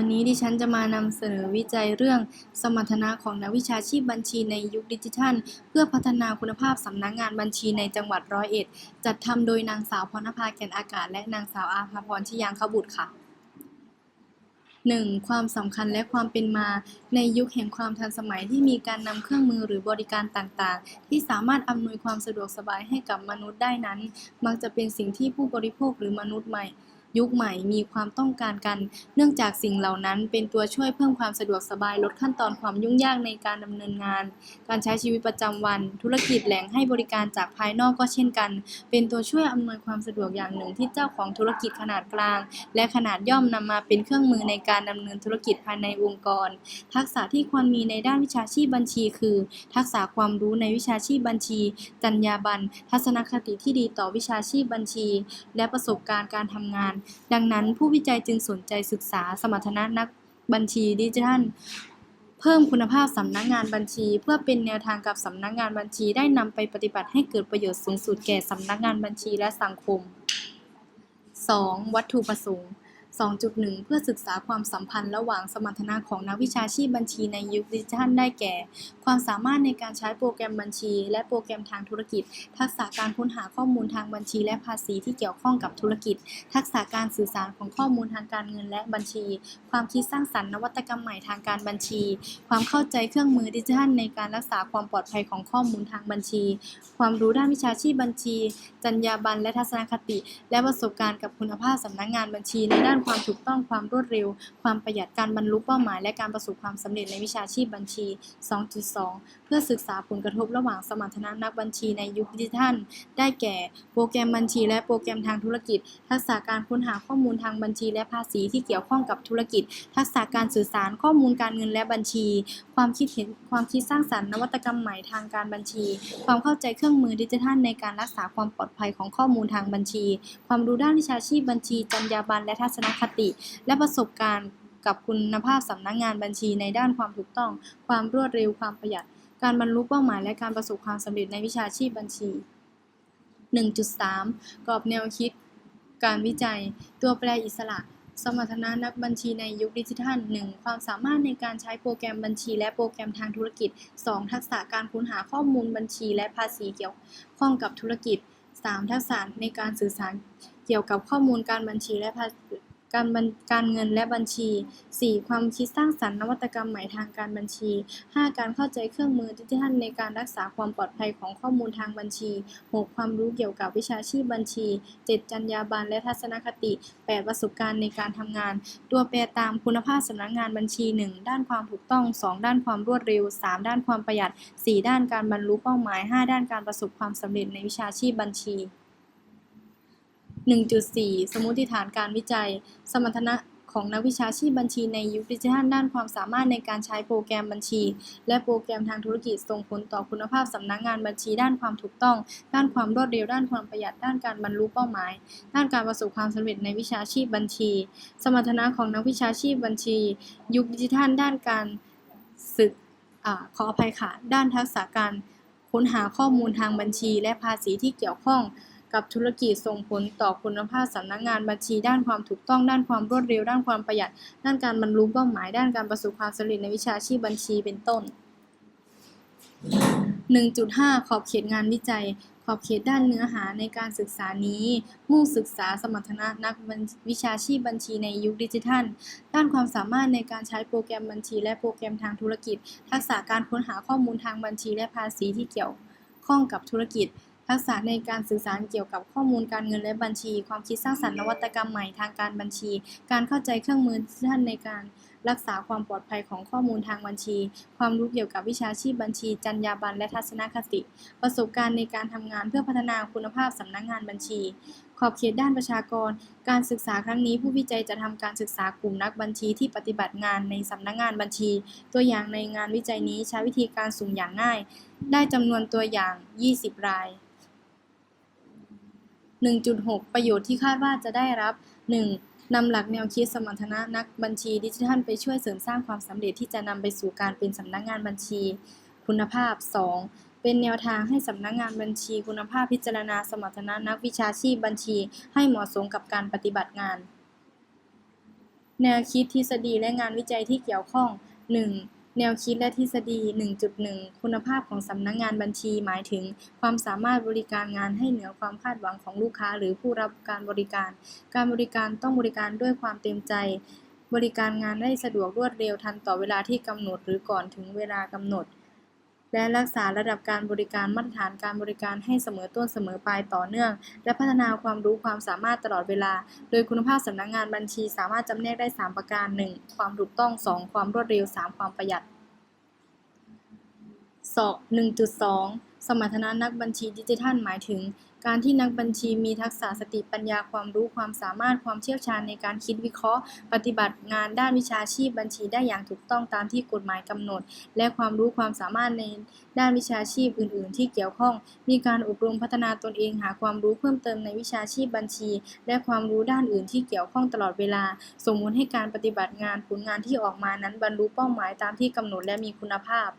วันนี้ดิฉันจะมานำเสนอวิจัยเรื่องสมรรถนะของนักวิชาชีพบัญชีในยุคดิจิทัล เพื่อพัฒนาคุณภาพสำนักงานบัญชีในจังหวัดร้อยเอ็ด จัดทำโดยนางสาวพรณภาแก่นอากาศ และนางสาวอาภาพรชยางคบุตรค่ะ 1. ความสำคัญและความเป็นมาในยุคแห่งความทันสมัยที่มีการนำเครื่องมือหรือบริการต่างๆ ที่สามารถอำนวยความสะดวกสบายให้กับมนุษย์ได้นั้น มักจะเป็นสิ่งที่ผู้บริโภคหรือมนุษย์ใหม่ ยุคใหม่มีความต้องการกัน เนื่องจากสิ่งเหล่านั้นเป็นตัวช่วยเพิ่มความสะดวกสบายลดขั้นตอนความยุ่งยากในการดำเนินงาน การใช้ชีวิตประจำวัน ธุรกิจแหล่งให้บริการจากภายนอกก็เช่นกัน เป็นตัวช่วยอำนวยความสะดวกอย่างหนึ่งที่เจ้าของธุรกิจขนาดกลาง และขนาดย่อมนำมาเป็นเครื่องมือในการดำเนินธุรกิจภายในองค์กร ทักษะที่ควรมีในด้านวิชาชีพบัญชี คือ ทักษะความรู้ในวิชาชีพบัญชี จรรยาบรรณทัศนคติที่ดีต่อวิชาชีพบัญชี และประสบการณ์การทำงานดังนั้นผู้วิจัยจึงสนใจศึกษาสมรรถนะนักบัญชีดิจิทัล เพิ่มคุณภาพสำนักงานบัญชี เพื่อเป็นแนวทางกับสำนักงานบัญชีได้นำไปปฏิบัติให้เกิดประโยชน์สูงสุดแก่สำนักงานบัญชีและสังคม 2. วัตถุประสงค์ 2.1 เพื่อศึกษาความสัมพันธ์ระหว่างสมรรถนะของนักวิชาชีพบัญชีในยุคดิจิทัลได้แก่ ความสามารถในการใช้โปรแกรมบัญชี และโปรแกรมทางธุรกิจ ทักษะการค้นหาข้อมูลทางบัญชีและภาษีที่เกี่ยวข้องกับธุรกิจ ทักษะการสื่อสารของข้อมูลทางการเงินและบัญชี ความคิดสร้างสรรค์นวัตกรรมใหม่ทางการบัญชี ความเข้าใจเครื่องมือดิจิทัลในการรักษาความปลอดภัยของข้อมูลทางบัญชี ความรู้ด้านวิชาชีพบัญชี จรรยาบรรณและทัศนคติ และประสบการณ์กับคุณภาพสำนักงานบัญชีในด้านความถูกต้องความรวดเร็ว ความประหยัดการบรรลุเป้าหมาย และการประสบความสำเร็จในวิชาชีพบัญชี 2.2 เพื่อศึกษาผลกระทบระหว่างสมรรถนะนักบัญชีในยุคดิจิทัล ได้แก่ โปรแกรมบัญชีและโปรแกรมทางธุรกิจ ทักษะการค้นหาข้อมูลทางบัญชี และภาษีที่เกี่ยวข้องกับธุรกิจ ทักษะการสื่อสารข้อมูลการเงินและบัญชี ความคิดเห็นความคิดสร้างสรรค์นวัตกรรมใหม่ทางการบัญชี ความเข้าใจเครื่องมือดิจิทัลในการรักษาความปลอดภัยของข้อมูลทางบัญชี ความรู้ด้านวิชาชีพบัญชี จรรยาบรรณและทัศนคติ และประสบการณ์กับคุณภาพสำนักงานบัญชีในด้านความถูกต้อง ความรวดเร็วความประหยัด การบรรลุเป้าหมายและการประสบความสำเร็จในวิชาชีพบัญชี 1.3 กรอบแนวคิด การวิจัย ตัวแปรอิสระ สมรรถนะนักบัญชีในยุคดิจิทัล 1. ความสามารถในการใช้โปรแกรมบัญชี และโปรแกรมทางธุรกิจ 2. ทักษะการค้นหาข้อมูลบัญชีและภาษีเกี่ยวข้องกับธุรกิจ 3. ทักษะในการสื่อสารเกี่ยวกับข้อมูลการบัญชีและภา การบัญการเงินและบัญชี 4. ความคิดสร้างสรรค์นวัตกรรมใหม่ทางการบัญชี 5. การเข้าใจเครื่องมือดิจิทัลในการรักษาความปลอดภัยของข้อมูลทางบัญชี 6. ความรู้เกี่ยวกับวิชาชีพบัญชี 7. จรรยาบรรณและทัศนคติ 8. ประสบการณ์ในการทำงาน ตัวแปรตามคุณภาพสำนักงานบัญชี 1. ด้านความถูกต้อง 2. ด้านความรวดเร็ว 3. ด้านความประหยัด 4. ด้านการบรรลุเป้าหมาย 5. ด้านการประสบความสำเร็จในวิชาชีพบัญชี 1.4 สมมติฐานการวิจัย สมรรถนะของนักวิชาชีพบัญชีในยุคดิจิทัลด้านความสามารถในการใช้โปรแกรมบัญชี และโปรแกรมทางธุรกิจส่งผลต่อคุณภาพสำนักงานบัญชี ด้านความถูกต้อง ด้านความรวดเร็ว ด้านความประหยัด ด้านการบรรลุเป้าหมาย ด้านการประสบความสำเร็จในวิชาชีพบัญชี สมรรถนะของนักวิชาชีพบัญชี ยุคดิจิทัลด้านการศึกอขออภัยค่ะ ด้านทักษะการค้นหาข้อมูลทางบัญชี และภาษีที่เกี่ยวข้อง กับธุรกิจส่งผลต่อคุณภาพสำนักงานบัญชี ด้านความถูกต้องด้านความรวดเร็ว ด้านความประหยัด ด้านการบรรลุเป้าหมาย ด้านการประสบความสำเร็จในวิชาชีพบัญชีเป็นต้น 1.5 ขอบเขตงานวิจัย ขอบเขตด้านเนื้อหาในการศึกษานี้ มุ่งศึกษาสมรรถนะนักวิชาชีพบัญชีในยุคดิจิทัล ด้านความสามารถในการใช้โปรแกรมบัญชี และโปรแกรมทางธุรกิจ ทักษะการค้นหาข้อมูลทางบัญชีและภาษีที่เกี่ยวข้องกับธุรกิจ ทักษะในการสื่อสารเกี่ยวกับข้อมูลการเงินและบัญชี ความคิดสร้างสรรค์นวัตกรรมใหม่ทางการบัญชี การเข้าใจเครื่องมือดิจิทัลในการรักษาความปลอดภัยของข้อมูลทางบัญชี ความรู้เกี่ยวกับวิชาชีพบัญชี จรรยาบรรณและทัศนคติ ประสบการณ์ในการทำงานเพื่อพัฒนาคุณภาพสำนักงานบัญชี ขอบเขตด้านประชากร การศึกษาครั้งนี้ผู้วิจัยจะทำการศึกษากลุ่มนักบัญชีที่ปฏิบัติงานในสำนักงานบัญชี ตัวอย่างในงานวิจัยนี้ใช้วิธีการสุ่มอย่างง่าย ได้จำนวนตัวอย่าง 20 ราย 1.6 ประโยชน์ที่คาดว่าจะได้รับ 1. นำหลักแนวคิดสมรรถนะนักบัญชีดิจิทัลไปช่วยเสริมสร้างความสำเร็จที่จะนำไปสู่การเป็นสำนักงานบัญชีคุณภาพ 2. เป็นแนวทางให้สำนักงานบัญชีคุณภาพพิจารณาสมรรถนะนักวิชาชีพบัญชี ให้เหมาะสมกับการปฏิบัติงาน แนวคิดทฤษฎีและงานวิจัยที่เกี่ยวข้อง 1. แนวคิดและทฤษฎี 1.1 คุณภาพของสำนักงานบัญชี หมายถึง ความสามารถบริการงานให้เหนือความคาดหวังของลูกค้า หรือผู้รับการบริการ การบริการต้องบริการด้วยความเต็มใจ บริการงานได้สะดวกรวดเร็วทันต่อเวลาที่กำหนด หรือก่อนถึงเวลากำหนด และรักษาระดับการบริการมาตรฐานการบริการให้เสมอต้นเสมอปลายต่อเนื่อง และพัฒนาความรู้ความสามารถตลอดเวลา โดยคุณภาพสำนักงานบัญชีสามารถจำแนกได้ 3 ประการ 1. ความถูกต้อง 2. ความรวดเร็ว 3. ความประหยัด1.2 สมรรถนะนักบัญชีดิจิทัลหมายถึง การที่นักบัญชีมีทักษะสติปัญญาความรู้ความสามารถความเชี่ยวชาญในการคิดวิเคราะห์ ปฏิบัติงานด้านวิชาชีพบัญชีได้อย่างถูกต้องตามที่กฎหมายกำหนด และความรู้ความสามารถในด้านวิชาชีพอื่น ๆ ที่เกี่ยวข้อง มีการอบรมพัฒนาตนเองหาความรู้เพิ่มเติมในวิชาชีพบัญชี และความรู้ด้านอื่นที่เกี่ยวข้องตลอดเวลา สมมุติให้การปฏิบัติงานผลงานที่ออกมานั้นบรรลุเป้าหมายตามที่กำหนดและมีคุณภาพ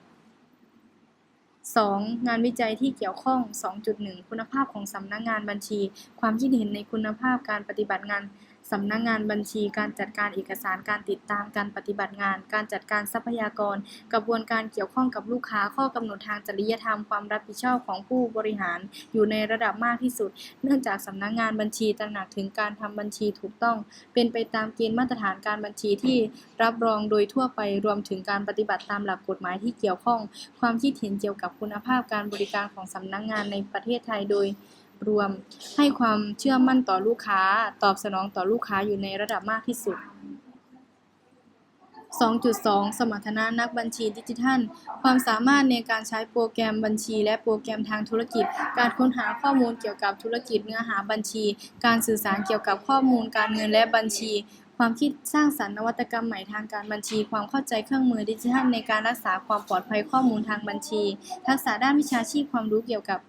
2. งานวิจัยที่เกี่ยวข้อง 2.1 คุณภาพของสำนักงานบัญชี ความคิดเห็นในคุณภาพการปฏิบัติงาน สำนักงานบัญชี การจัดการเอกสาร การติดตาม การปฏิบัติงาน การจัดการทรัพยากร กระบวนการเกี่ยวข้องกับลูกค้า ข้อกำหนดทางจริยธรรม ความรับผิดชอบของผู้บริหาร อยู่ในระดับมากที่สุด เนื่องจากสำนักงานบัญชีตระหนักถึงการทำบัญชีถูกต้อง เป็นไปตามเกณฑ์มาตรฐานการบัญชีที่รับรองโดยทั่วไปรวมถึงการปฏิบัติตามหลักกฎหมายที่เกี่ยวข้อง ความคิดเห็นเกี่ยวกับคุณภาพการบริการของสำนักงานในประเทศไทยโดย รวม ให้ความเชื่อมั่นต่อลูกค้า ตอบสนองต่อลูกค้าอยู่ในระดับมากที่สุด 2.2 สมรรถนะนักบัญชีดิจิทัล ความสามารถในการใช้โปรแกรมบัญชี และโปรแกรมทางธุรกิจ การค้นหาข้อมูลเกี่ยวกับธุรกิจเนื้อหาบัญชี การสื่อสารเกี่ยวกับข้อมูลการเงินและบัญชี ความคิดสร้างสรรค์นวัตกรรมใหม่ทางการบัญชี ความเข้าใจเครื่องมือดิจิทัลในการรักษาความปลอดภัยข้อมูลทางบัญชี ทักษะด้านวิชาชีพความรู้เกี่ยวกับ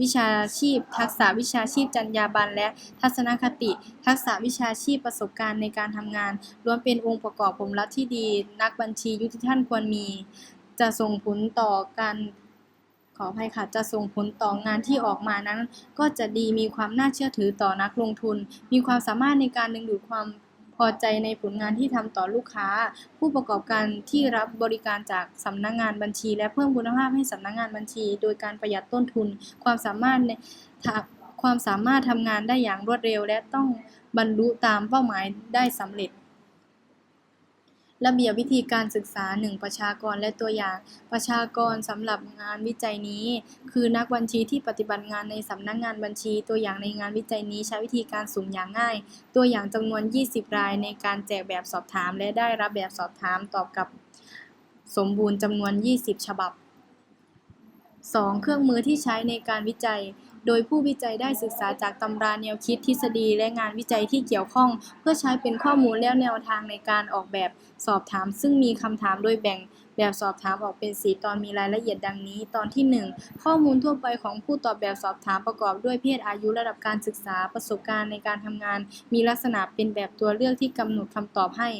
วิชาชีพ ทักษะวิชาชีพจรรยาบรรณและทัศนคติ ทักษะวิชาชีพประสบการณ์ในการทำงานล้วนเป็นองค์ประกอบผลลัพธ์ที่ดี นักบัญชียุติทัลควรมี จะส่งผลต่อการขออภัยค่ะ จะส่งผลต่องานที่ออกมานั้น ก็จะดีมีความน่าเชื่อถือต่อนักลงทุน มีความสามารถในการดึงดูดความ พอใจในผลงานที่ทำต่อลูกค้า ผู้ประกอบการที่รับบริการจากสำนักงานบัญชี และเพิ่มคุณภาพให้สำนักงานบัญชี โดยการประหยัดต้นทุน ความสามารถในความสามารถทำงานได้อย่างรวดเร็ว และต้องบรรลุตามเป้าหมายได้สำเร็จ ระเบียบวิธีการศึกษา 1. ประชากรและตัวอย่าง ประชากรสำหรับงานวิจัยนี้ คือนักบัญชีที่ปฏิบัติงานในสำนักงานบัญชี ตัวอย่างในงานวิจัยนี้ใช้วิธีการสุ่มอย่างง่าย ตัวอย่างจำนวน 20 รายในการแจกแบบสอบถาม และได้รับแบบสอบถามตอบกลับสมบูรณ์จำนวน 20 ฉบับ 2. เครื่องมือที่ใช้ในการวิจัย โดยผู้วิจัยได้ศึกษาจากตำราแนวคิดทฤษฎีและงานวิจัยที่เกี่ยวข้อง เพื่อใช้เป็นข้อมูลและแนวทางในการออกแบบสอบถาม ซึ่งมีคำถามโดยแบ่งแบบสอบถามออกเป็น 4 ตอนมีรายละเอียดดังนี้ ตอนที่ 1 ข้อมูลทั่วไปของผู้ตอบแบบสอบถามประกอบด้วยเพศอายุระดับการศึกษาประสบการณ์ในการทำงาน มีลักษณะเป็นแบบตัวเลือกที่กำหนดคำตอบให้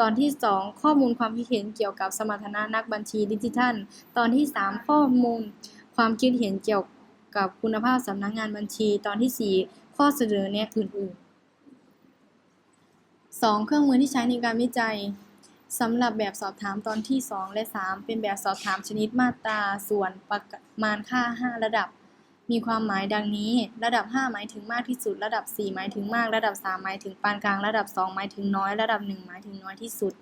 ตอนที่ 2 ข้อมูลความคิดเห็นเกี่ยวกับสมรรถนะนักบัญชีดิจิทัล ตอนที่ 3 ข้อมูลความคิดเห็นเกี่ยว กับคุณภาพสำนักงานบัญชีตอนที่ 4 ข้อเสนอแนะอื่นๆ 2. เครื่องมือที่ใช้ในการวิจัยสำหรับแบบสอบถามตอนที่ 2 และ 3 เป็นแบบสอบถามชนิดมาตราส่วนประมาณค่า 5 ระดับ มีความหมายดังนี้ ระดับ 5 หมายถึงมากที่สุด ระดับ 4 หมายถึงมาก ระดับ 3 หมายถึงปานกลาง ระดับ 2 หมายถึงน้อย ระดับ 1 หมายถึงน้อยที่สุด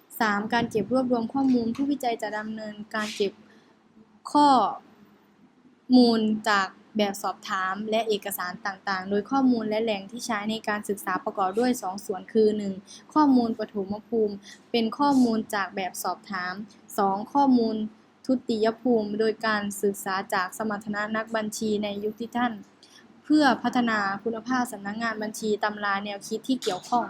3. การเก็บรวบรวมข้อมูลผู้วิจัยจะดำเนินการเก็บข้อ มูลจากแบบสอบถามและเอกสารต่างๆ โดยข้อมูลและแหล่งที่ใช้ในการศึกษาประกอบด้วย2ส่วนคือ 1. ข้อมูลปฐมภูมิ เป็นข้อมูลจากแบบสอบถาม 2. ข้อมูลทุติยภูมิ โดยการศึกษาจากสมรรถนะนักบัญชีในยุคที่ท่าน เพื่อพัฒนาคุณภาพสำนักงานบัญชีตำราแนวคิดที่เกี่ยวข้อง